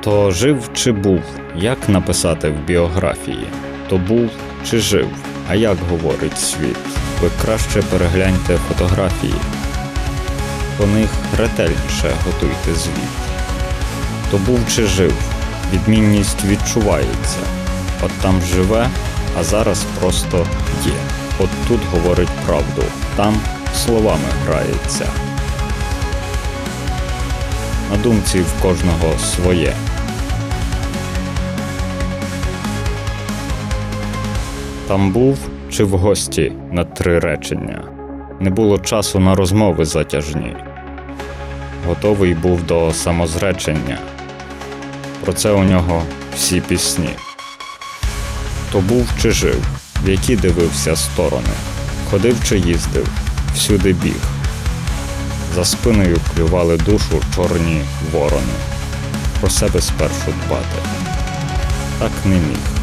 То жив чи був? Як написати в біографії? То був чи жив? А як говорить світ? Ви краще перегляньте фотографії. По них ретельніше готуйте звіт. То був чи жив? Відмінність відчувається. От там живе, а зараз просто є. От тут говорить правду, там словами грається. На думці в кожного своє. Там був чи в гості на три речення. Не було часу на розмови затяжні. Готовий був до самозречення. Про це у нього всі пісні. То був чи жив, в які дивився сторони, ходив чи їздив, всюди біг. За спиною клювали душу чорні ворони. Про себе спершу дбати. Так не міг.